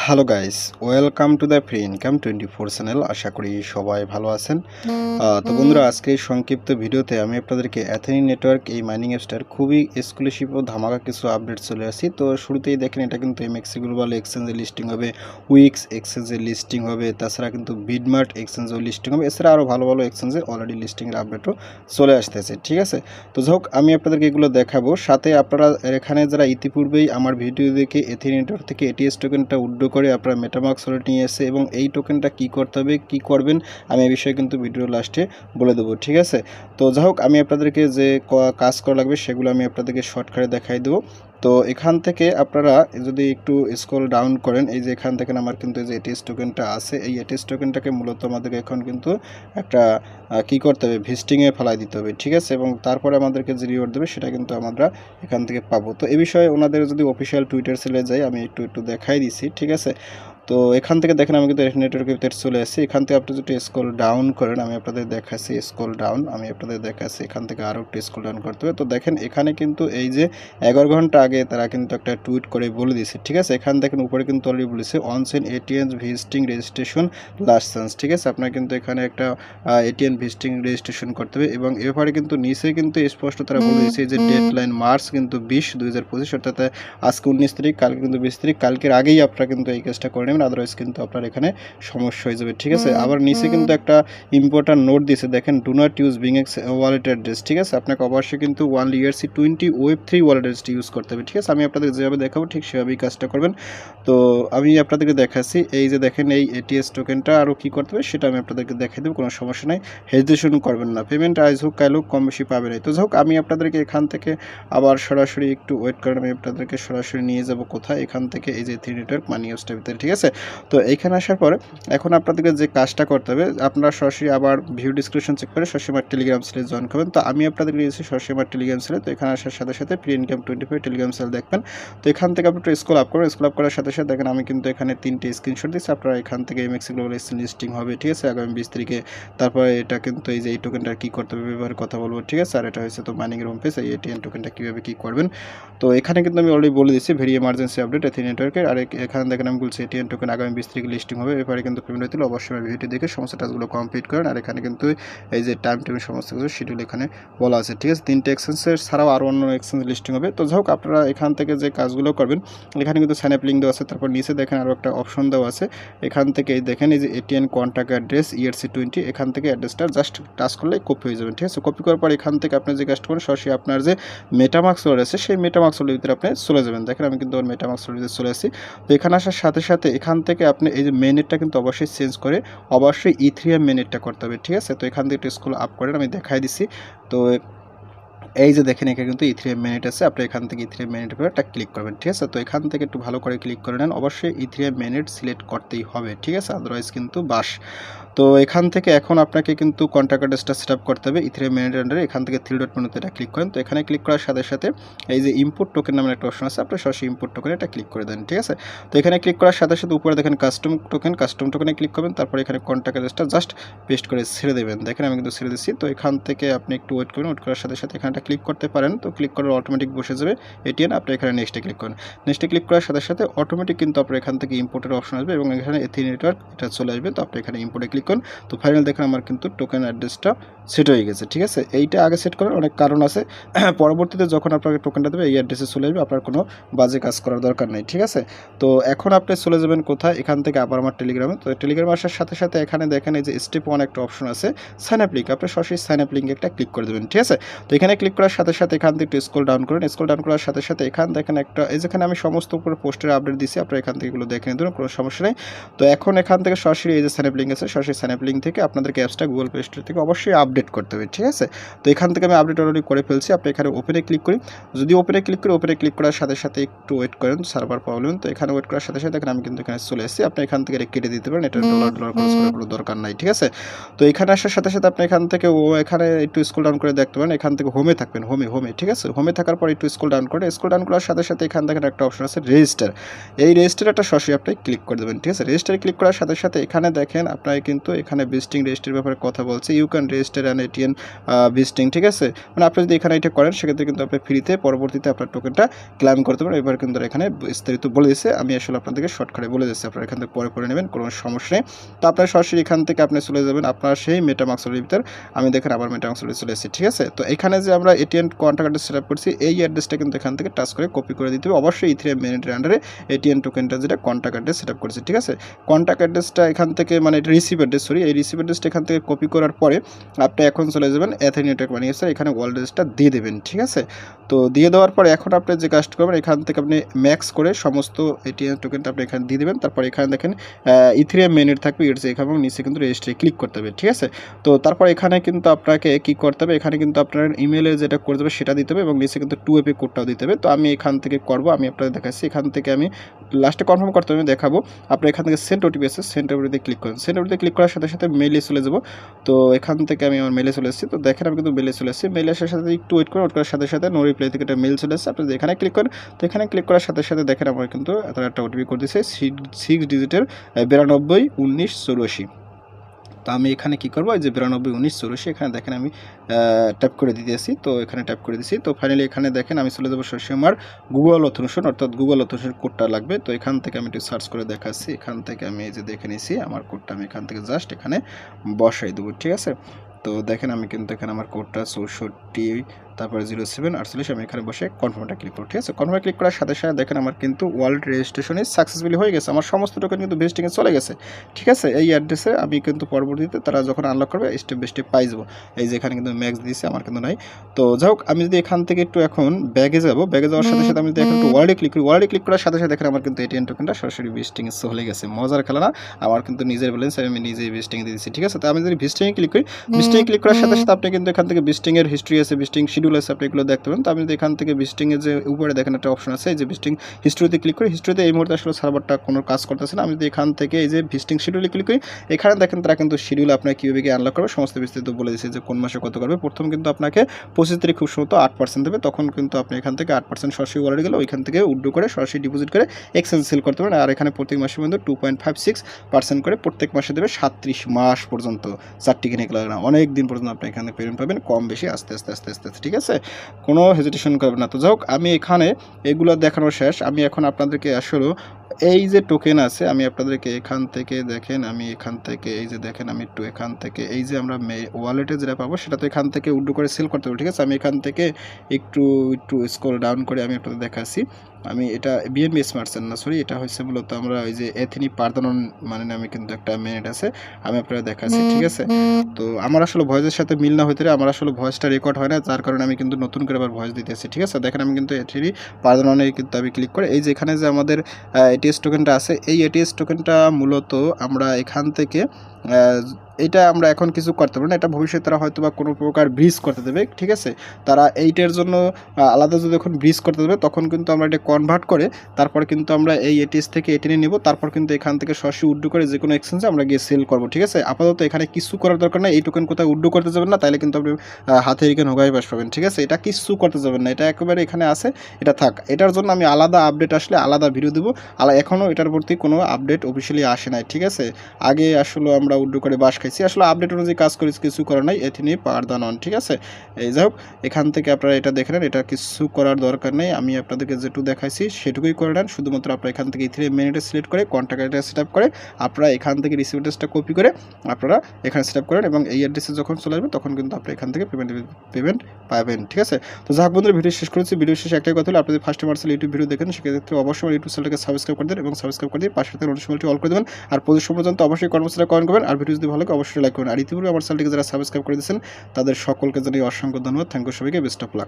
Hello guys welcome to the free income twenty four channel আশা করি সবাই ভালো আছেন। তো বন্ধুরা আজকে এই সংক্ষিপ্ত ভিডিওতে আমি আপনাদেরকে অ্যাথেনি নেটওয়ার্ক এই মাইনিং অ্যাপসটার খুবই এক্সক্লুসিভ ও ধামাকা কিছু আপডেট চলে আসি তো শুরুতেই দেখেন এটা কিন্তু এমএক্সি গ্লোবাল এক্সচেঞ্জে লিস্টিং হবে উইক্স এক্সচেঞ্জে লিস্টিং হবে তাছাড়া কিন্তু বিডমার্ট এক্সচেঞ্জেও লিস্টিং হবে। এছাড়া আরও ভালো ভালো এক্সচেঞ্জে অলরেডি লিস্টিংয়ের আপডেটও চলে আসতেছে ঠিক আছে? তো যাই হোক আমি আপনাদেরকে এগুলো দেখাবো। সাথে আপনারা এখানে যারা ইতিপূর্বেই আমার ভিডিও দেখে এথেনি নেটওয়ার্ক থেকে এটিএস টোকেনটা উড্ডো করে আপনারা মেটামার্কস ওয়ালেট নিয়ে এসে এবং এই টোকেনটা কি করতে হবে, কি করবেন, আমি এই বিষয়ে কিন্তু ভিডিও লাস্টে বলে দেবো, ঠিক আছে? তো যাই হোক, আমি আপনাদেরকে যে কাজ করা লাগবে সেগুলো আমি আপনাদেরকে শর্টকাটে দেখাই দেবো। তো এখান থেকে আপনারা যদি একটু স্কল ডাউন করেন, এই যে এখান থেকে আমার কিন্তু এই যে এটিএস টোকেনটা আছে, এই এটিএস টোকেনটাকে মূলত আমাদেরকে এখন কিন্তু একটা কি করতে হবে? ভিস্টিংয়ে ফেলাই দিতে হবে, ঠিক আছে? এবং তারপরে আমাদেরকে যে রিওয়ার্ড দেবে, সেটা কিন্তু আমরা এখান থেকে পাবো। তো এ বিষয়ে ওনাদের যদি অফিসিয়াল টুইটার সেলে যাই, আমি একটু একটু দেখাই দিছি, ঠিক আছে? তো এখান থেকে দেখেন আমি কিন্তু নেটওয়ার্কের ভিতরে চলে আসছি এখান থেকে আপনি যদি স্ক্রল ডাউন করেন আমি আপনাদের দেখাচ্ছি স্ক্রল ডাউন আমি আপনাদের দেখাচ্ছি এখান থেকে আরও একটু স্ক্রল ডাউন করতে হবে। তো দেখেন এখানে কিন্তু এই যে এগারো ঘণ্টা আগে তারা কিন্তু একটা টুইট করে বলে দিয়েছে ঠিক আছে? এখান থেকে উপরে কিন্তু অলরেডি বলেছে অনসেন ATN visiting registration last chance ঠিক আছে? আপনার কিন্তু এখানে একটা এটিএন ভিজিটিং রেজিস্ট্রেশন করতে হবে এবং এ ব্যাপারে কিন্তু নিচে কিন্তু স্পষ্ট তারা বলে দিয়েছে যে ডেট লাইন মার্চ কিন্তু বিশ দুই হাজার পঁচিশ অর্থাৎ আজকে উনিশ তারিখ কালকে কিন্তু বিশ তারিখ। কালকের আগেই আপনারা কিন্তু এই কাজটা করে নেবেন আদারওয়াইজ কিন্তু আপনার এখানে সমস্যা হয়ে যাবে ঠিক আছে? আবার নিচে কিন্তু একটা ইম্পর্ট্যান্ট নোট দিয়েছে দেখেন do not use BingX wallet address ঠিক আছে? আপনাকে অবশ্যই কিন্তু one ERC twenty web three wallet অ্যাড্রেসটি ইউজ করতে হবে ঠিক আছে? আমি আপনাদের যেভাবে দেখাবো ঠিক সেভাবেই কাজটা করবেন। তো আমি আপনাদেরকে দেখাচ্ছি এই যে দেখেন এই এটিএস টোকেনটা আরও কী করতে হবে সেটা আমি আপনাদেরকে দেখাই দেবো কোনো সমস্যা নাই। হেজিটেশন করবেন না পেমেন্ট আইজ হোক কাল হোক কম বেশি পাবে না তো যাই হোক আমি আপনাদেরকে এখান থেকে আবার সরাসরি একটু ওয়েট করেন আমি আপনাদেরকে সরাসরি নিয়ে যাব কোথায়? এখান থেকে এই যে থ্রি নেটওয়ার্ক মানি হাউসটার ভিতরে ঠিক আছে? তো এইখানে আসার পরে এখন আপনাদেরকে যে কাজটা করতে হবে, আপনারা সরাসরি আবার ভিউ ডিসক্রিপশন চেক করে সরাসরি আমার টেলিগ্রাম সেলে জয়েন করবেন। তো আমি আপনাদেরকে দিয়েছি সরাসরি আমার টেলিগ্রাম সেলে তো এখানে আসার সাথে সাথে free income twenty five Telegram sell দেখবেন। তো এখান থেকে আপনি একটু স্কুল আপ করেন। স্কুল আপ করার সাথে সাথে দেখেন আমি কিন্তু এখানে তিনটে স্ক্রিনশট দিচ্ছি আপনারা এখান থেকে এমএক্সি গ্লোবাল লিস্টিং হবে, ঠিক আছে? আগামী বিশ তারিখে। তারপরে এটা কিন্তু এই যে এই টোকেনটা কী করতে হবে, ব্যবহার কথা বলব, ঠিক আছে? আর এটা হয়েছে তো মাইনিংয়ের হোম পেজ এই এটিএন টোকেনটা কীভাবে কী করবেন? তো এখানে কিন্তু আমি অলরেডি বলে দিচ্ছি ভেরি এমার্জেন্সি আপডেট এথি নেটওয়ার্কের আর এখানে দেখেন আমি বলছি এটিএন টোকেন আগামী বিশ তারিখে লিস্টিং হবে। এবারে কিন্তু পেমেন্ট হয়েছিল অবশ্যই আমার ভিডিও দেখে সমস্ত টাস্কগুলো কমপ্লিট করেন। আর এখানে কিন্তু এই যে টাইম টেবিল সমস্ত কিছু শিডিউল এখানে বলা আছে, ঠিক আছে? তিনটে এক্সচেঞ্জের ছাড়াও আরও অন্য এক্সচেঞ্জ লিস্টিং হবে। তো যাই হোক আপনারা এখান থেকে যে কাজগুলো করবেন, এখানে কিন্তু সাইন আপ লিঙ্ক দেওয়া আছে। তারপর নিচে দেখেন আরও একটা অপশন দেওয়া আছে। এখান থেকে এই দেখেন এই যে ATN contact address ERC twenty এখান থেকে অ্যাড্রেসটা জাস্ট টাচ করলে কপি হয়ে যাবে, ঠিক আছে? কপি করার পর এখান থেকে আপনি যে কাজটা করেন সরাসরি আপনার যে মেটামার্কস ওয়ার্ড আছে, সেই ওয়ার্ডের ভিতরে আপনি চলে যাবেন। দেখেন আমি কিন্তু ওয়ার্ডের চলে আসি তো এখানে আসার সাথে সাথে এখান থেকে আপনি এই যে মেনেটটা কিন্তু অবশ্যই চেঞ্জ করে অবশ্যই ইথ্রিয়াম মেনেটটা করতে হবে, ঠিক আছে? তো এখান থেকে একটু স্কুল আপ করেন আমি দেখাই দিছি। তো এই যে দেখেন, এখানে কিন্তু ইথ্রিয়াম মিনিট আছে। আপনি এখান থেকে ইথ্রিয়াম মিনিট করে একটা ক্লিক করবেন, ঠিক আছে? তো এখান থেকে একটু ভালো করে ক্লিক করে নেন। অবশ্যই ইথ্রিয়াম মিনিট সিলেক্ট করতেই হবে, ঠিক আছে? আদারওয়াইজ কিন্তু বাস। তো এখান থেকে এখন আপনাকে কিন্তু কন্ট্যাক্ট অ্যাড্রেসটা সেট করতে হবে ইথ্রিয়াম মিনিট আন্ডারে এখান থেকে থ্রি ডট মেনুতে এটা ক্লিক করেন। তো এখানে ক্লিক করার সাথে সাথে এই যে ইম্পোর্ট টোকেন নামের একটা অপশন আছে, আপনি সরাসরি ইম্পোর্ট টোকেন এটা ক্লিক করে দেন, ঠিক আছে? তো এখানে ক্লিক করার সাথে সাথে উপরে দেখেন কাস্টম টোকেন কাস্টম টোকেনে ক্লিক করবেন, তারপর এখানে কন্ট্যাক্ট অ্যাড্রেসটা জাস্ট পেস্ট করে ছেড়ে দেবেন। দেখেন আমি কিন্তু ছেড়ে দিচ্ছি। তো এখান থেকে আপনি একটু ওয়েট করবেন। ওয়েট করার সাথে সাথে এখানটা ক্লিক করতে পারেন। তো ক্লিক করে অটোমেটিক বসে যাবে এটিএন আপনি এখানে নেক্সটে ক্লিক করেন। নেক্সটে ক্লিক করার সাথে সাথে অটোমেটিক কিন্তু আপনার এখান থেকে ইম্পোর্টের অপশন আসবে এবং এখানে এথি নেটওয়ার্ক এটা চলে আসবে। তো আপনি এখানে ইম্পোর্টে ক্লিক করুন তো ফাইনাল দেখেন আমার কিন্তু টোকেন অ্যাড্রেসটা সেট হয়ে গেছে, ঠিক আছে? এইটা আগে সেট করার অনেক কারণ আছে। পরবর্তীতে যখন আপনাকে টোকেনটা দেবে, এই অ্যাড্রেসে চলে আসবে, আপনার কোনো বাজে কাজ করার দরকার নেই, ঠিক আছে? তো এখন আপনি চলে যাবেন কোথায়? এখান থেকে আবার আমার টেলিগ্রামে তো টেলিগ্রামে আসার সাথে সাথে এখানে দেখেন এই যে স্টেপ ওয়ান একটা অপশন আছে সাইন আপ লিঙ্ক আপনি সরাসরি সাইন আপ লিঙ্কে একটা ক্লিক করে দেবেন, ঠিক আছে? তো এখানে ক্লিক করার সাথে সাথে এখান থেকে স্ক্রল ডাউন করেন। স্ক্রল ডাউন করার সাথে সাথে এখান দেখেন একটা, এই যেখানে আমি সমস্ত উপরে পোস্টের আপডেট দিছি, আপনারা এখান থেকে এগুলো দেখে নিতে কোনো সমস্যা নেই। তো এখন এখান থেকে সরাসরি এই যে সাইন আপ লিঙ্ক আছে, সরাসরি সাইন আপ লিঙ্ক থেকে আপনাদেরকে অ্যাপসটা গুগল প্লে স্টোর থেকে অবশ্যই আপডেট করতে হবে ঠিক আছে? তো এখান থেকে আমি আপডেট অলরেডি করে ফেলছি আপনি এখানে ওপেনে ক্লিক করি যদি ওপেনে ক্লিক করি ওপেনে ক্লিক করার সাথে সাথে একটু ওয়েট করেন সার্ভার প্রবলেম তো এখানে ওয়েট করার সাথে সাথে দেখেন আমি কিন্তু এখানে চলে এসেছি আপনি এখান থেকে কেটে দিতে পারেন এটা ডলার ডলার খরচ করার কোনো দরকার নাই ঠিক আছে? তো এখানে আসার সাথে সাথে আপনি এখান থেকে ও এখানে একটু স্কুল ডাউন করে দেখতে পারেন এখান থেকে হোমে থাকবেন হোমে হোমে ঠিক আছে? হোমে থাকার পর একটু স্কুল ডাউন করে স্কুল ডাউন করার সাথে সাথে এখান থেকে একটা অপশন আছে রেজিস্টার এই রেজিস্টার একটা সরাসরি আপনি ক্লিক করে দেবেন ঠিক আছে? রেজিস্টারে ক্লিক করার সাথে সাথে এখানে দেখেন আপনার কিন্তু কিন্তু এখানে ভিজিটিং রেজিস্ট্রির ব্যাপারে কথা বলছে। You can register an ATN visiting ঠিক আছে? মানে আপনি যদি এখানে এটা করেন, সেক্ষেত্রে কিন্তু আপনি ফ্রিতে পরবর্তীতে আপনার টোকেনটা ক্লাইম করতে পারেন এবার কিন্তু এখানে বিস্তারিত বলে দিচ্ছে আমি আসলে আপনাদেরকে শর্টকাটে বলে দিচ্ছি আপনারা এখান থেকে পরে পরে নেবেন, কোনো সমস্যা নেই। তো আপনার সরাসরি এখান থেকে আপনি চলে যাবেন, আপনার সেই মেটামাক্সের ভিতর। আমি দেখেন আবার মেটামাক্সের চলে এসেছি, ঠিক আছে? তো এখানে যে আমরা এটিএম কন্ট্যাক্ট সেট আপ করছি, এই অ্যাড্রেসটা কিন্তু এখান থেকে টাচ করে কপি করে দিতে হবে। অবশ্যই ইথিরিয়াম মিনিটের আন্ডারে এটিএম টোকেনটা যেটা কন্ট্যাক্ট অ্যাড্রেস সেট আপ করেছি, ঠিক আছে? কন্ট্যাক্ট অ্যাড্রেসটা এখান থেকে মানে এটা রিসিভ অ্যাড্রেস সরি, এই রিসিভ অ্যাড্রেসটা এখান থেকে কপি করার পরে আপনি এখন চলে যাবেন অ্যাথেন নেটওয়ার্ক বানিয়েছে এখানে ওয়াল অ্যাড্রেসটা দিয়ে দেবেন, ঠিক আছে? তো দিয়ে দেওয়ার পরে এখন আপনি যে কাজটা করবেন, এখান থেকে আপনি ম্যাক্স করে সমস্ত এটিএম টোকেনটা আপনি এখানে দিয়ে দেবেন। তারপর এখানে দেখেন ইথিরিয়াম মেনুর থাকবে এর যে এখানে এবং নিচে কিন্তু রেজিস্ট্রি ক্লিক করতে হবে, ঠিক আছে? তো তারপর এখানে কিন্তু আপনাকে কি করতে হবে, এখানে কিন্তু আপনার ইমেলে যেটা করে দেবে সেটা দিতে হবে এবং নিচে কিন্তু টু এপি কোডটাও দিতে হবে। তো আমি এখান থেকে করব, আমি আপনাদের দেখাচ্ছি, এখান থেকে আমি লাস্টে কনফার্ম করতে আমি দেখাবো। আপনি এখান থেকে সেন্ট ওটিপি আছে সেন্ট ওটিপিতে ক্লিক করেন। সেন্ট ওটিপিতে ক্লিক করার সাথে সাথে মেলে চলে যাব। তো এখান থেকে আমি আমার মেলে চলে এসেছি। তো দেখেন আমি কিন্তু মেলে চলে এসেছি। মেলে আসার সাথে একটু ওয়েট করে ওয়েট করার সাথে সাথে নো রিপ্লাই থেকে একটা মেল চলে এসেছে। আপনি এখানে ক্লিক করেন, তো এখানে ক্লিক করার সাথে সাথে দেখেন আমার কিন্তু তারা একটা ওটিপি করে দিয়েছে। সিক্স ডিজিটের বিরানব্বই, উনিশ, চৌরাশি। তো আমি এখানে কি করব? যে বিরানব্বই, উনিশ চল্লিশ এখানে দেখেন আমি ট্যাপ করে দিতেছি তো এখানে ট্যাপ করে দিছি তো ফাইনালি এখানে দেখেন আমি চলে যাব সরাসরি আমার গুগল অথনুশন অর্থাৎ গুগল অথনুশন কোডটা লাগবে। তো এখান থেকে আমি একটু সার্চ করে দেখাচ্ছি। এখান থেকে আমি এই যে দেখে নিছি আমার কোডটা আমি এখান থেকে জাস্ট এখানে বসাই দেবো, ঠিক আছে? তো দেখেন আমি কিন্তু এখানে আমার কোডটা চৌষট্টি তারপরে জিরো সেভেন আটচল্লিশ আমি এখানে বসে কনফার্মটা ক্লিক করব ঠিক আছে কনফার্মে ক্লিক করার সাথে সাথে দেখেন আমার কিন্তু ওয়ার্ল্ড রেজিস্ট্রেশনে সাকসেসফুলি হয়ে গেছে। আমার সমস্ত টোকেন কিন্তু ভিজিটিংয়ে চলে গেছে। ঠিক আছে? এই অ্যাড্রেসে আমি কিন্তু পরবর্তীতে তারা যখন আনলক করবে স্টেপ বাই স্টেপ পাই যাব। এই যে এখানে কিন্তু ম্যাক্স দিয়েছে আমার কিন্তু নাই। তো যাই হোক আমি যদি এখান থেকে একটু এখন ব্যাগে যাব ব্যাগে যাওয়ার সাথে সাথে আমি যদি এখন একটু ওয়ার্ল্ডে ক্লিক করি ওয়ার্ল্ডে ক্লিক করার সাথে সাথে দেখেন আমার কিন্তু এটিএম টোকেনটা সরাসরি ভিজিটিংয়ে চলে গেছে। মজার খেলা না। আমার কিন্তু নিজের ব্যালেন্স আমি নিজেই ভিজিটিংয়ে দিয়েছি। ঠিক আছে? তো আমি যদি ভিজিটিংয়ে ক্লিক করি ভিজিটিংয়ে ক্লিক করার সাথে সাথে আপনি কিন্তু এখান থেকে ভিজিটিংয়ের হিস্ট্রি আছে ভিজিটিং শিডিউল আছে, আপনি এগুলো দেখতে পারেন। তো আপনি এখান থেকে ভিজিটিংয়ের যে উপরে দেখেন, একটা অপশন আছে, এই যে ভিজিটিং হিস্ট্রিতে ক্লিক করি হিস্ট্রিতে এই মুহূর্তে আসলে সার্ভারটা কোনো কাজ করতেছে না। আমি যদি এখান থেকে এই যে ভিজিটিং শিডিউলে ক্লিক করি, এখানে দেখেন তারা কিন্তু শিডিউল আপনার কীভাবে গিয়ে আনলক করবে, সমস্ত বিস্তারিত বলে দিয়েছে যে কোন মাসে কত করবে। প্রথম কিন্তু আপনাকে পঁচিশ তারিখ খুব সম্ভবত আট পার্সেন্ট দেবে, তখন কিন্তু আপনি এখান থেকে আট পার্সেন্ট সরাসরি ওয়ালেট গেলে ওইখান থেকে উড্ডো করে সরাসরি ডিপোজিট করে এক্সচেঞ্জ সেল করতে পারেন। আর এখানে প্রত্যেক মাসের মধ্যে two point five six percent করে প্রত্যেক মাসে দেবে সাতত্রিশ মাস পর্যন্ত। চারটি কিনে না অনেক দিন পর্যন্ত আপনি এখানে পেমেন্ট পাবেন, কম বেশি আস্তে আস্তে আস্তে আস্তে আস্তে ঠিক আছে? কোনো হেজিটেশন করবে না। তো যাই হোক, আমি এখানে এগুলো দেখানো শেষ। আমি এখন আপনাদেরকে আসলে এই যে টোকেন আছে আমি আপনাদেরকে এখান থেকে দেখেন আমি এখান থেকে এই যে দেখেন আমি একটু এখান থেকে এই যে আমরা ওয়ালেটে যেটা পাবো সেটা তো এখান থেকে উড্ডো করে সেল করতে পারব ঠিক আছে? আমি এখান থেকে একটু একটু স্ক্রল ডাউন করে আমি আপনাদের দেখাচ্ছি। আমি এটা বিএনবি স্মার্টসেন না সরি এটা হচ্ছে মূলত আমরা ওই যে এথিনি পারদানন মানে আমি কিন্তু একটা মিনিট আছে আমি আপনারা দেখাচ্ছি ঠিক আছে? তো আমার আসলে ভয়েসের সাথে মিল না হইতে আমার আসলে ভয়েসটা রেকর্ড হয় না যার কারণে আমি কিন্তু নতুন করে আবার ভয়েস দিতেছি ঠিক আছে? দেখেন আমি কিন্তু এথিনি পারদাননে কিন্তু আমি ক্লিক করে এই যে এখানে যে আমাদের এটিএস টোকেনটা আছে। এই এটিএস টোকেনটা মূলত আমরা এখান থেকে এটা আমরা এখন কিছু করতে পারি না। এটা ভবিষ্যতে তারা হয়তো বা কোনো প্রকার ব্রিজ করতে দেবে, ঠিক আছে? তারা এইটার জন্য আলাদা যদি এখন ব্রিজ করতে দেবে, তখন কিন্তু আমরা এটা কনভার্ট করে, তারপর কিন্তু আমরা এই এটিএস থেকে এটিনে নিব, তারপর কিন্তু এখান থেকে সরাসরি উড্ডু করে যে কোনো এক্সচেঞ্জে আমরা গিয়ে সেল করব, ঠিক আছে? আপাতত এখানে কিছু করার দরকার না এই টোকেন কোথাও উড্ডু করতে যাবেন না তাহলে কিন্তু আপনি হাতে এখানে হোগাই বাস পাবেন, ঠিক আছে? এটা কিছু করতে যাবেন না, এটা একেবারে এখানে আছে, এটা থাক। এটার জন্য আমি আলাদা আপডেট আসলে আলাদা ভিডিও দেবো আর এখনও এটার প্রতি কোনো আপডেট অফিসিয়ালি আসে নাই, ঠিক আছে? আগে আসলে আমরা উড্ডু করে বাস খাইছি আসলে আপডেট অনুযায়ী কাজ করি কিছু করার নাই, এটি নিয়ে পারদা নন, ঠিক আছে? এই যাই হোক, এখান থেকে আপনারা এটা দেখে নেন, এটা কিছু করার দরকার নেই, আমি আপনাদেরকে যেটুকু দেখাইছি সেটুকুই করে নেন, শুধুমাত্র আপনারা এখান থেকে থ্রি মিনিট সিলেক্ট করে কন্ট্যাক্ট সেট আপ করে, আপনারা এখান থেকে রিসিভ অ্যাড্রেসটা কপি করে, আপনারা এখানে সেট আপ করেন এবং এই অ্যাড্রেসে যখন চলে আসবে তখন কিন্তু আপনি এখান থেকে পেমেন্ট পেমেন্ট পাবেন, ঠিক আছে? তো যাক বন্ধুরা, ভিডিও শেষ করেছি। ভিডিও শেষে একটাই কথা হলো, আপনাদের ফার্স্ট মার্সেল ইউটিউব ভিডিও দেখেন, সেক্ষেত্রে অবশ্যই ইউটিউব চ্যানেলকে সাবস্ক্রাইব করে দেন এবং সাবস্ক্রাইব করে দিয়ে পাশে থাকা নোটিফিকেশনটি অল করে দেবেন। আর পজিশন পর্যন্ত অবশ্যই কর্মচারীরা কমেন্ট করবেন। আর ভিডিও যদি ভালো লাগে, অবশ্যই লাইক করবেন। আর ইতিপূর্বে আমার চ্যানেলটিকে যারা সাবস্ক্রাইব করে দিয়েছেন, তাদের সকলকে জানিয়ে অসংখ্য ধন্যবাদ। থ্যাংক ইউ সবাইকে বেস্ট অফ লাক